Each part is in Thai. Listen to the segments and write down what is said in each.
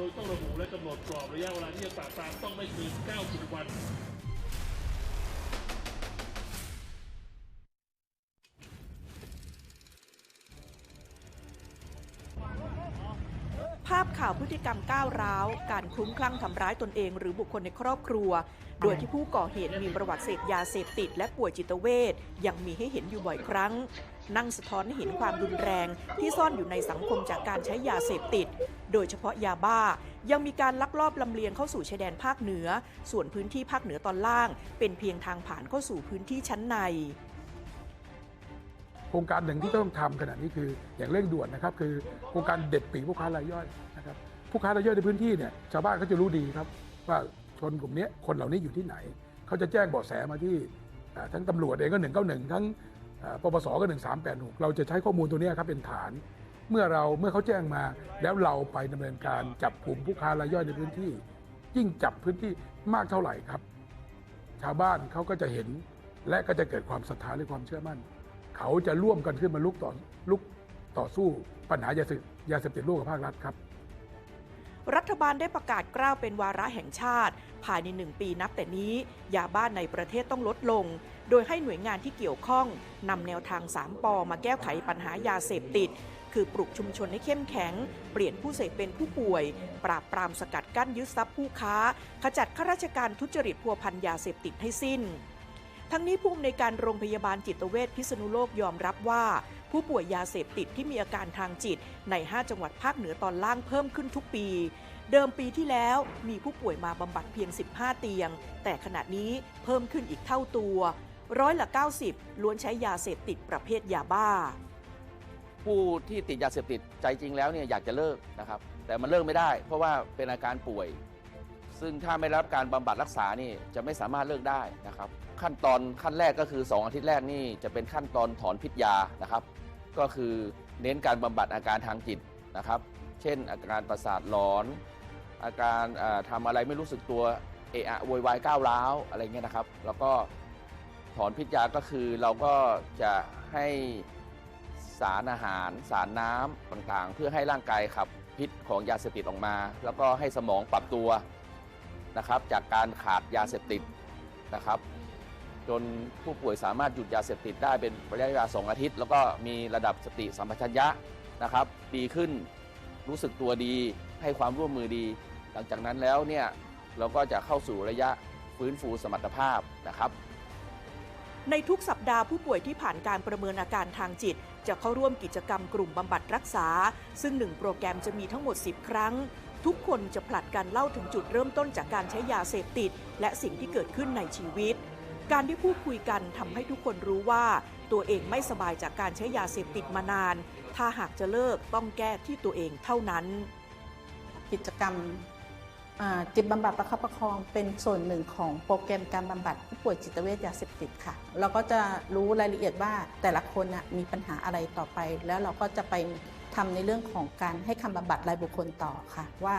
โดยต้องระบุและกำหนดกรอบระยะเวลาที่จะปราบปรามต้องไม่เกิน 90 วัน ภาพข่าวพฤติกรรมก้าวร้าว การคลุ้มคลั่งทำร้ายตนเองหรือบุคคลในครอบครัว โดยที่ผู้ก่อเหตุมีประวัติเสพยาเสพติดและป่วยจิตเวชยังมีให้เห็นอยู่บ่อยครั้ง นั่งสะท้อนให้เห็นความรุนแรงที่ซ่อนอยู่ในสังคมจากการใช้ยาเสพติด โดยเฉพาะยาบ้า ยังมีการลักลอบลำเลียงเข้าสู่ชายแดนภาคเหนือ ส่วนพื้นที่ภาคเหนือตอนล่าง เป็นเพียงทางผ่านเข้าสู่พื้นที่ชั้นใน โครงการหนึ่งที่ต้องทำขณะนี้คืออย่างเร่งด่วนนะครับ คือโครงการเด็ดปีกผู้ค้ารายย่อยนะครับผู้ค้ารายย่อยในพื้นที่เนี่ยชาวบ้านเขาจะรู้ดีครับ ว่าชนกลุ่มนี้คนเหล่านี้อยู่ที่ไหน เขาจะแจ้งเบาะแสมาที่ทั้งตำรวจเองก็หนึ่งเก้าหนึ่งทั้งปปสก็หนึ่งสามแปดหกเราจะใช้ข้อมูลตัวเนี้ยครับเป็นฐาน เมื่อเราเมื่อเขาแจ้งมาแล้วเราไปดำเนินการจับกลุ่มผู้ค้ารายย่อยในพื้นที่ ยิ่งจับพื้นที่มากเท่าไหร่ครับ ชาวบ้านเขาก็จะเห็นและก็จะเกิดความศรัทธาและความเชื่อมั่น เขาจะร่วมกันขึ้นมาลุกต่อลุกต่อสู้ปัญหายาเสพยาเสพติดร่วมกับภาครัฐครับ รัฐบาลได้ประกาศกล้าวเป็นวาระแห่งชาติ ภายในหนึ่งปีนับแต่นี้ยาบ้านในประเทศต้องลดลง โดยให้หน่วยงานที่เกี่ยวข้องนำแนวทาง 3ปอมาแก้ไขปัญหายาเสพติด คือปลุกชุมชนให้เข้มแข็ง เปลี่ยนผู้เสพเป็นผู้ป่วย ปราบปรามสกัดกั้นยึดทรัพย์ผู้ค้า ขจัดข้าราชการทุจริตพัวพันยาเสพติดให้สิ้น ทั้งนี้ผู้อำนวยการโรงพยาบาลจิตเวชพิษณุโลกยอมรับว่า ผู้ป่วยยาเสพติดที่มีอาการทางจิต ใน 5 จังหวัดภาคเหนือตอนล่างเพิ่มขึ้นทุกปี เดิมปีที่แล้วมีผู้ป่วยมาบำบัดเพียง 15 เตียง แต่ขณะนี้เพิ่มขึ้นอีกเท่าตัวร้อยละ 90 ล้วนใช้ยาเสพติดประเภทยาบ้า ผู้ที่ติดยาเสพติดใจจริงแล้วเนี่ยอยากจะเลิกนะครับ แต่มันเลิกไม่ได้ เพราะว่าเป็นอาการป่วย ซึ่งถ้าไม่รับการบำบัดรักษานี่จะไม่สามารถเลิกได้นะครับ ขั้นตอนขั้นแรกก็คือ 2 อาทิตย์แรกนี่จะเป็นขั้นตอนถอนพิษยานะครับ ก็คือเน้นการบำบัดอาการทางจิตนะครับ เช่น อาการประสาทหลอน อาการอ่าทำอะไรไม่รู้สึกตัวเอะอะโวยวายก้าวร้าวอะไรเงี้ยนะครับ แล้วก็ถอนพิษยาก็คือเราก็จะให้สารอาหาร สารน้ำต่างๆ เพื่อให้ร่างกายขับพิษของยาเสพติดออกมา แล้วก็ให้สมองปรับตัว นะครับจากการขาดยาเสพติดนะครับ จนผู้ป่วยสามารถหยุดยาเสพติดได้เป็นระยะเวลา 2 อาทิตย์ แล้วก็มีระดับสติสัมปชัญญะนะครับ ดีขึ้นรู้สึกตัวดีให้ความร่วมมือดี หลังจากนั้นแล้วเนี่ยเราก็จะเข้าสู่ระยะฟื้นฟูสมรรถภาพนะครับในทุกสัปดาห์ผู้ป่วยที่ผ่านการประเมินอาการทางจิต จะเข้าร่วมกิจกรรมกลุ่มบำบัดรักษา ซึ่งหนึ่งโปรแกรมจะมีทั้งหมด 10 ครั้ง ทุกคนจะผลัดกันเล่าถึงจุดเริ่มต้นจากการใช้ยาเสพติด และสิ่งที่เกิดขึ้นในชีวิต การที่พูดคุยกันทำให้ทุกคนรู้ว่า ตัวเองไม่สบายจากการใช้ยาเสพติดมานาน ถ้าหากจะเลิกต้องแก้ที่ตัวเองเท่านั้น กิจกรรมจิตบำบัดประคับประคองเป็นส่วนหนึ่งของโปรแกรมการบำบัดผู้ป่วยจิตเวชยาเสพติดค่ะ เราก็จะรู้รายละเอียดว่าแต่ละคนมีปัญหาอะไรต่อไป แล้วเราก็จะไป ทำในเรื่องของการให้คำบำบัดรายบุคคลต่อค่ะ ว่า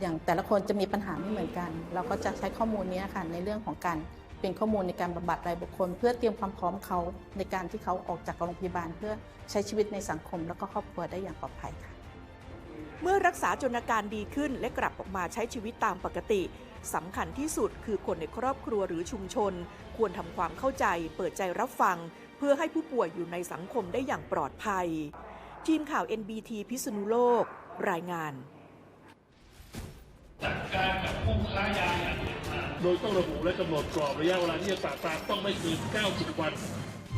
อย่างแต่ละคนจะมีปัญหาไม่เหมือนกัน เราก็จะใช้ข้อมูลนี้ค่ะในเรื่องของการเป็นข้อมูลในการบำบัดรายบุคคล เพื่อเตรียมความพร้อมเขาในการที่เขาออกจากโรงพยาบาล เพื่อใช้ชีวิตในสังคม แล้วก็ครอบครัวได้อย่างปลอดภัยค่ะ เมื่อรักษาจนอาการดีขึ้นและกลับออกมาใช้ชีวิตตามปกติสำคัญที่สุดคือคนในครอบครัวหรือชุมชน ควรทำความเข้าใจ เปิดใจรับฟัง เพื่อให้ผู้ป่วยอยู่ในสังคมได้อย่างปลอดภัย ทีมข่าว NBT พิษณุโลก รายงาน จัดการกับผู้ค้ายาอย่างเด็ดขาดโดยต้องระบุและกำหนดกรอบระยะเวลาที่จะปราบปรามต้องไม่เกิน 90 วัน